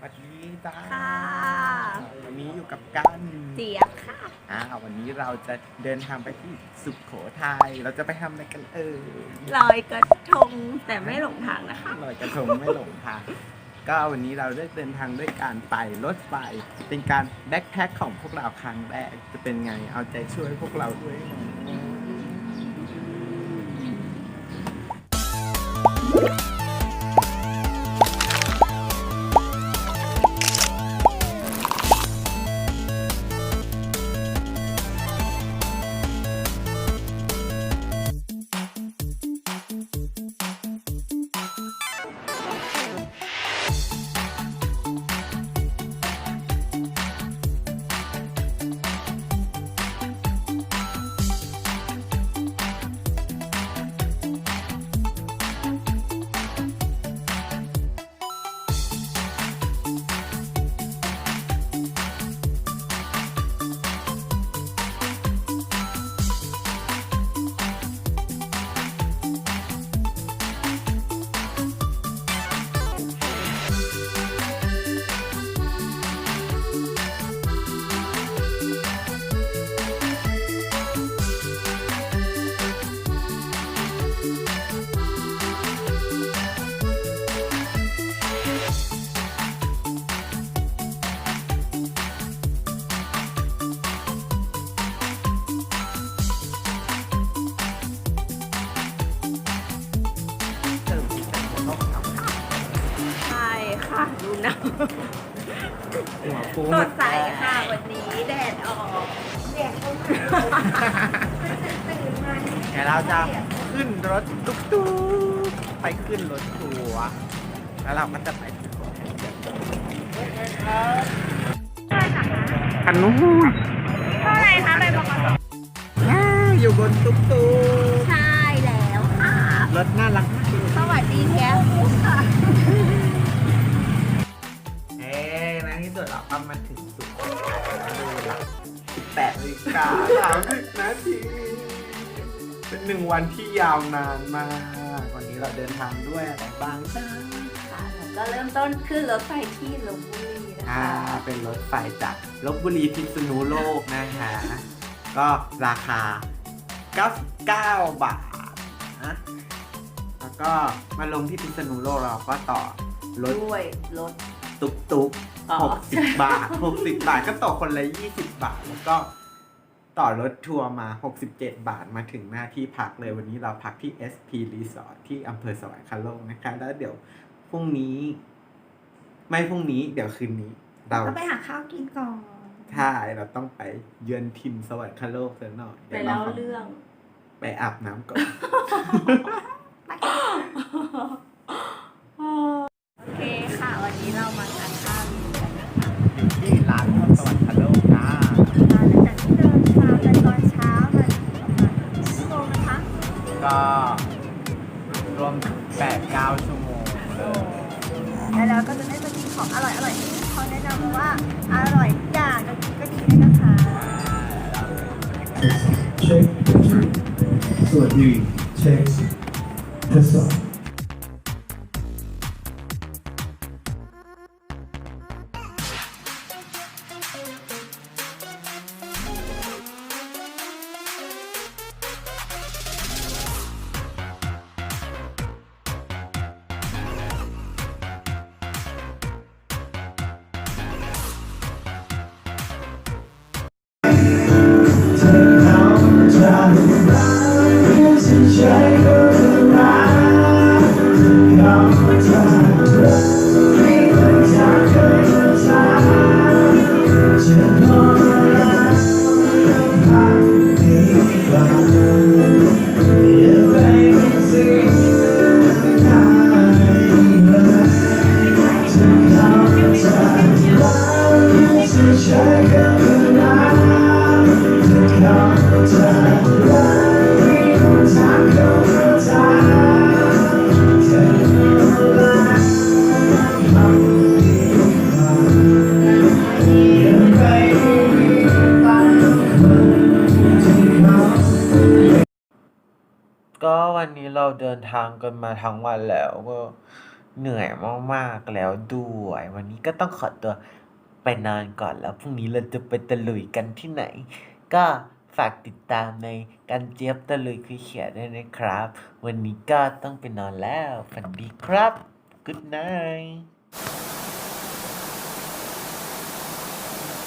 สวัสดีจ้าค่ะ วันนี้อยู่กับกันเจี๊ยบค่ะ อ่าวันนี้เราจะเดินทางไปที่สุโขทัย เราจะไปทำอะไรกันเอ่ยลอยกระทงแต่ไม่หลงทางนะคะ ลอยกระทงไม่หลงทางก็วันนี้เราได้เดินทางด้วยการไปรถไฟเป็นการแบ็คแพ็คของพวกเราครั้งแรกจะเป็นไงเอาใจช่วยพวกเราด้วยนะเติ ดูหนะหัวฟูสดใสค่ะวันนี้แดดออกแดดก็มาตื่นมาเดี๋ยวเราจะขึ้นรถตุ๊กตุ๊กไปขึ้นรถทัวร์แล้วเราก็จะไปสุโขทัยกันคันนู้นเท่าไหร่คะใบบกสอ่าอยู่บนตุ๊กตุ๊กใช่แล้วค่ะรถน่ารักมากสวัสดีแก๊ 18นาฬิกา30นาที เป็นหนึ่งวันที่ยาวนานมาก วันนี้เราเดินทางด้วยอะไรบ้างจ้าค่ะแล้วก็เริ่มต้นขึ้นรถไฟที่ลบบุรีนะอ่า คะเป็นรถไฟจากลบบุรีพิษณุโลกนะคะก็ราคา 99 บาทนะ แล้วก็มาลงที่พิษณุโลกเราก็ต่อรถ ด้วยรถ ตุกตุกอ๋อ หกสิบบาทหกสิบบาทก็ต่อคนละยี่สิบบาท แล้วก็ ต่อรถทัวร์มา 67 บาทมาถึงหน้าที่พักเลยวันนี้เราพักที่ SP Resort ที่อำเภอสวรรคโลกนะคะ แล้วเดี๋ยวพรุ่งนี้ ไม่พรุ่งนี้ เดี๋ยวคืนนี้ เราก็ไปหาข้าวกินก่อนใช่เราต้องไปเยือนทิมสวรรคโลกซะหน่อยไปเล่าเรื่อง ไปอาบน้ำก่อน แล้วก็จะได้มากินของอร่อยอร่อยๆที่เขาแนะนำว่าอร่อยอย่างก็ก็ดีด้วยนะคะเช็คสวัสดีเช็คทดสอบ ก็วันนี้เราเดินทางกันมาทั้งวันแล้วก็เหนื่อยมากๆแล้วด้วย วันนี้ก็ต้องขอตัวไปนอนก่อนแล้วพรุ่งนี้เราจะไปตะลุยกันที่ไหน ก็ฝากติดตามในการเจี๊ยบตะลุยคือเขียนด้วยนะครับ วันนี้ก็ต้องไปนอนแล้วฝันดีครับ Good night